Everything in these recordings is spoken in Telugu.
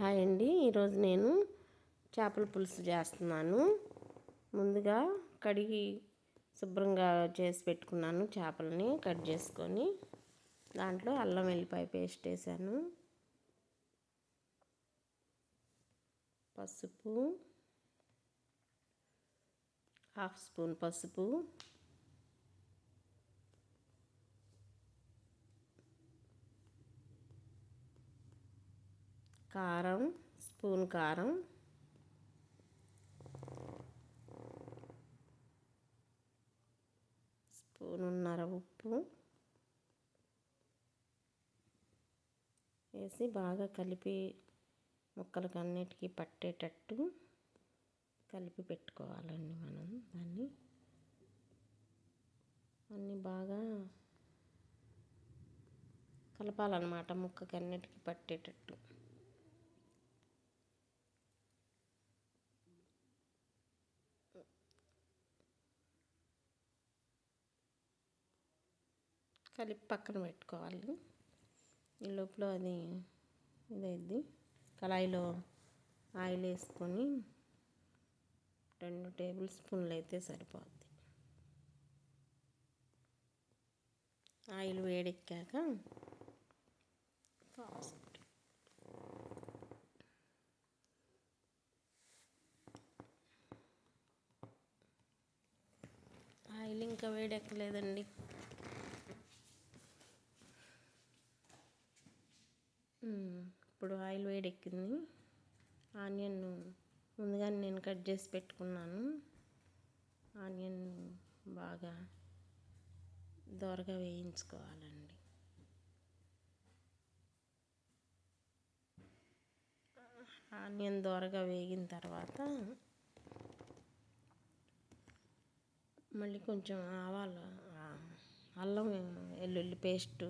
హాయ్ అండి. ఈరోజు నేను చేపల పులుసు చేస్తున్నాను. ముందుగా కడిగి శుభ్రంగా చేసి పెట్టుకున్నాను చేపలని కట్ చేసుకొని. దాంట్లో అల్లం వెల్లిపాయ పేస్ట్ వేసాను. పసుపు హాఫ్ స్పూన్ పసుపు కారం స్పూన్ కారం. స్పూనున్నర ఉప్పు. వేసి బాగా కలిపి ముక్కలకు అన్నిటికీ పట్టేటట్టు కలిపి పెట్టుకోవాలండి మనం దాన్ని. అన్నీ బాగా కలపాలన్నమాట ముక్కకి అన్నిటికీ పట్టేటట్టు. కలిపి పక్కన పెట్టుకోవాలి. ఈ లోపల అది ఇదైద్ది. కళాయిలో ఆయిల్ వేసుకొని రెండు టేబుల్ స్పూన్లు అయితే సరిపోద్ది. ఆయిల్ వేడెక్కాక ఆయిల్ ఇంకా వేడెక్కలేదండి ఇప్పుడు ఎక్కింది ఆనియన్ ముందుగా నేను కట్ చేసి పెట్టుకున్నాను. ఆనియన్ బాగా దోరగా వేయించుకోవాలండి. ఆనియన్ దోరగా వేగిన తర్వాత మళ్ళీ కొంచెం ఆవాలు అల్లం వెల్లుల్లి పేస్టు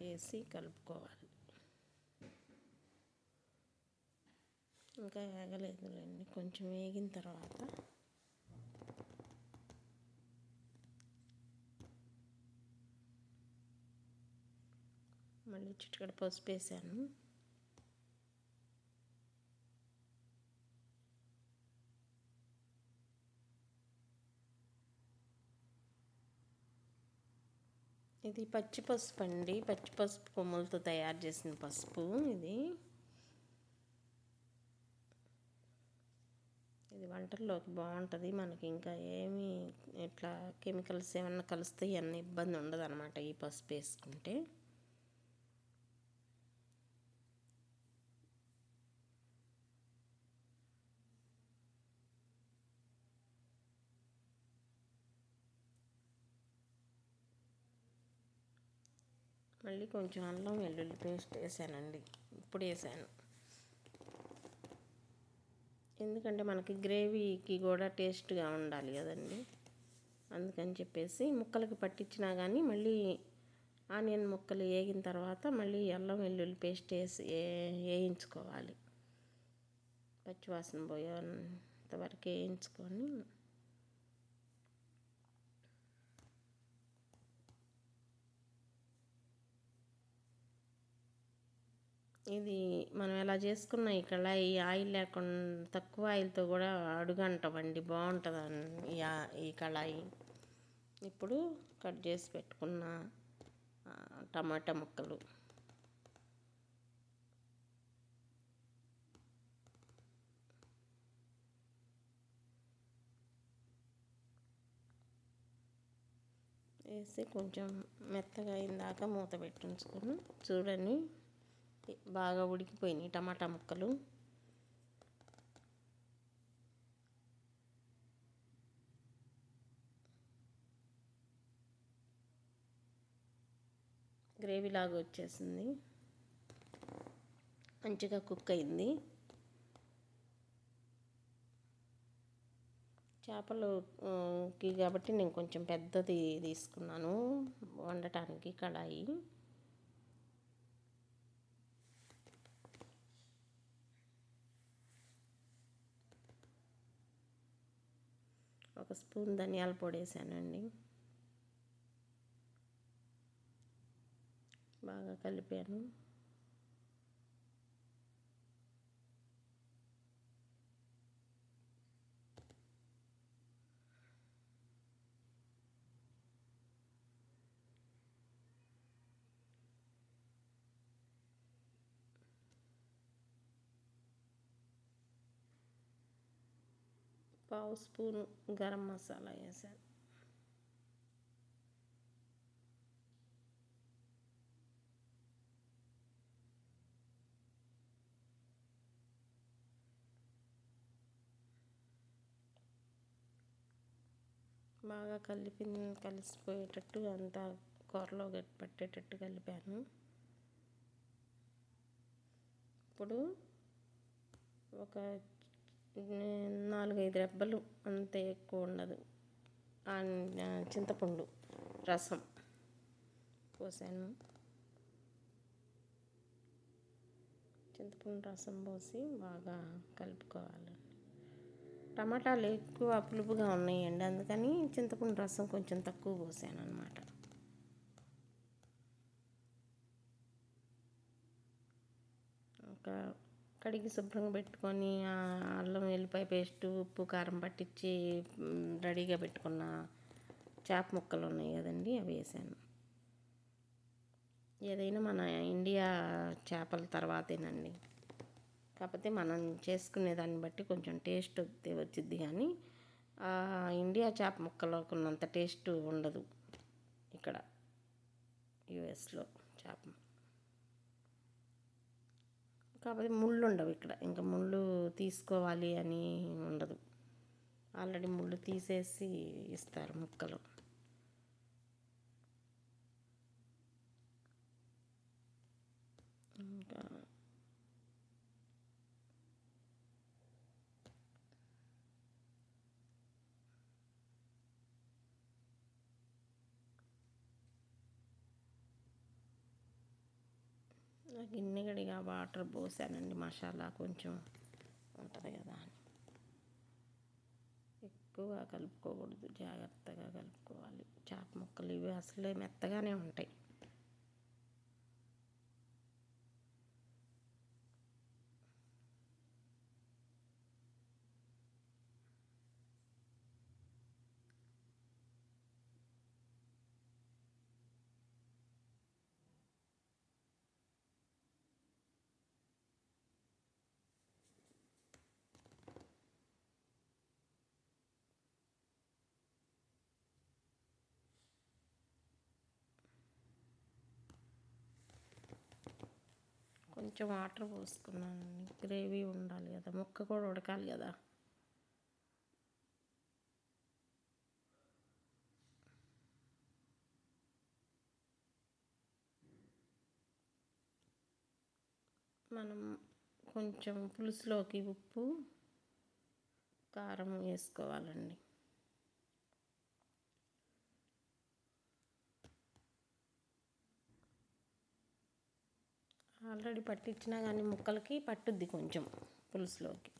వేసి కలుపుకోవాలి. ఇంకా వేగలేదులేండి కొంచెం వేగిన తర్వాత మళ్ళీ చిటికడ పసుపు వేసాను. ఇది పచ్చి పసుపు అండి. పచ్చి పసుపు కొమ్ములతో తయారు చేసిన పసుపు ఇది. ఇది వంటల్లోకి బాగుంటుంది. మనకి ఇంకా ఏమి ఇట్లా కెమికల్స్ ఏమన్నా కలిస్తే అన్న ఇబ్బంది ఉండదు అనమాట ఈ పసుపు వేసుకుంటే. మళ్ళీ కొంచెం అల్లం వెల్లుల్లి పేస్ట్ వేసానండి. ఇప్పుడు వేసాను. ఎందుకంటే మనకి గ్రేవీకి కూడా టేస్ట్గా ఉండాలి కదండి. అందుకని చెప్పేసి ముక్కలకి పట్టించినా కానీ మళ్ళీ ఆనియన్ ముక్కలు వేగిన తర్వాత మళ్ళీ అల్లం వెల్లుల్లి పేస్ట్ వేసి వేయించుకోవాలి. పచ్చివాసన పోయేంతవరకు వేయించుకొని ఇది మనం ఎలా చేసుకున్న ఈ కళాయి ఆయిల్ లేకుండా తక్కువ ఆయిల్తో కూడా అడుగంటవండి. బాగుంటుంది ఈ కళాయి? ఇప్పుడు కట్ చేసి పెట్టుకున్న టమాటా ముక్కలు. వేసి కొంచెం మెత్తగా అయిందాక మూత పెట్టించుకొని చూడండి. బాగా ఉడికిపోయినాయి టమాటా ముక్కలు. గ్రేవీ లాగా వచ్చేసింది. మంచిగా కుక్ అయింది. చేపలుకి కాబట్టి నేను కొంచెం పెద్దది తీసుకున్నాను వండటానికి కడాయి. ఒక స్పూన్ ధనియాల పొడి వేసానండి. బాగా కలిపాను. పావు స్పూను గరం మసాలా వేసాను బాగా కలిపి కలిసిపోయేటట్టు అంతా కూరలో పట్టేటట్టు కలిపాను. ఇప్పుడు ఒక నాలుగైదు రెబ్బలు అంతే ఎక్కువ ఉండదు చింతపండు రసం పోసాను. చింతపండు రసం పోసి బాగా కలుపుకోవాలి. టమాటాలు ఎక్కువ పులుపుగా ఉన్నాయండి అందుకని చింతపండు రసం కొంచెం తక్కువ పోసాను అనమాట ఒక కడిగి శుభ్రంగా పెట్టుకొని అల్లం వెల్లిపాయ పేస్ట్ ఉప్పు కారం పట్టించి రెడీగా పెట్టుకున్న చేప ముక్కలు ఉన్నాయి కదండి అవి వేసాను. ఏదైనా మన ఇండియా చేపల తర్వాతేనండి. కాకపోతే మనం చేసుకునే దాన్ని బట్టి కొంచెం టేస్ట్ వచ్చింది కానీ ఇండియా చేప ముక్కలోకి ఉన్నంత టేస్ట్ ఉండదు ఇక్కడ యుఎస్లో చేప కాకపోతే ముళ్ళు ఉండవు ఇక్కడ. ఇంకా ముళ్ళు తీసుకోవాలి అని ఉండదు. ఆల్రెడీ ముళ్ళు తీసేసి ఇస్తారు ముక్కలు. ఇంకా గిన్నె గడిగా వాటర్ పోసానండి మసాలా కొంచెం ఉంటుంది కదా అని. ఎక్కువగా కలుపుకోకూడదు జాగ్రత్తగా కలుపుకోవాలి. చేప ముక్కలు ఇవి అసలే మెత్తగానే ఉంటాయి. కొంచెం వాటర్ పోసుకున్నానండి గ్రేవీ ఉండాలి కదా ముక్క కూడా ఉడకాలి కదా. మనం కొంచెం పులుసులోకి ఉప్పు కారం వేసుకోవాలండి. ఆల్రెడీ పట్టించినా కానీ ముక్కలకి పట్టుద్ది కొంచెం పులుసులోకి.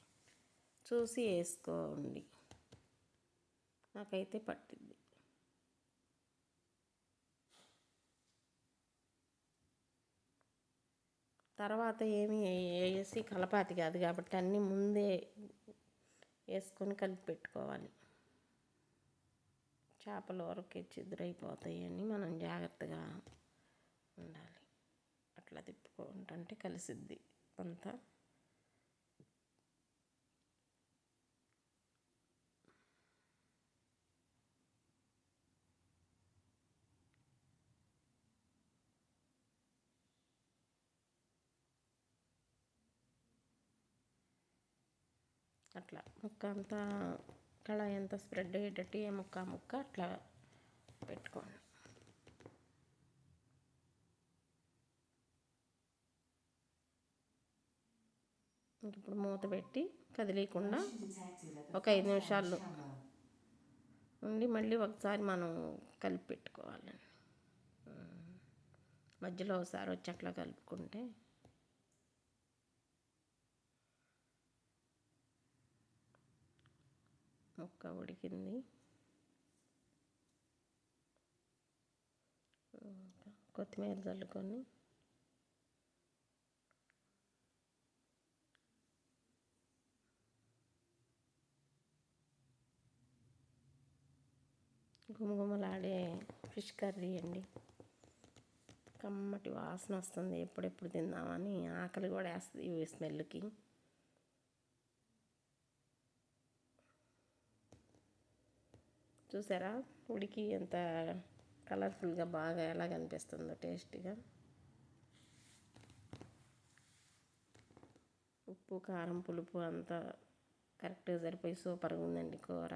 చూసి వేసుకోండి. నాకైతే పట్టింది తర్వాత ఏమి వేసి కలపాతి కాదు కాబట్టి అన్నీ ముందే వేసుకొని కలిపి పెట్టుకోవాలి. చేపలు వరకు చెదురైపోతాయి అని మనం జాగ్రత్తగా ఉండాలి. అట్లా తిప్పి అంటే కలిసిద్ది అంతా. అట్లా ముక్క అంతా కళాయి అంతా స్ప్రెడ్ అయ్యేటట్టు ఏ ముక్క ముక్క అట్లా పెట్టుకోండి. ఇప్పుడు మూత పెట్టి కదిలేయకుండా ఒక ఐదు నిమిషాలు ఉండి మళ్ళీ ఒకసారి మనం కలిపి పెట్టుకోవాలండి. మధ్యలో ఒకసారి వచ్చి అట్లా కలుపుకుంటే ముక్క ఉడికింది. కొత్తిమీర చల్లుకొని గుమగుమలాడే ఫిష్ కర్రీ అండి. కమ్మటి వాసన వస్తుంది ఎప్పుడెప్పుడు తిందామని ఆకలి కూడా వేస్తుంది ఈ స్మెల్కి చూసారా? ఉడికి ఎంత కలర్ఫుల్గా బాగా ఎలా కనిపిస్తుందో టేస్ట్గా. ఉప్పు కారం పులుపు అంతా కరెక్ట్గా సరిపోయి సూపర్గా ఉందండి కూర.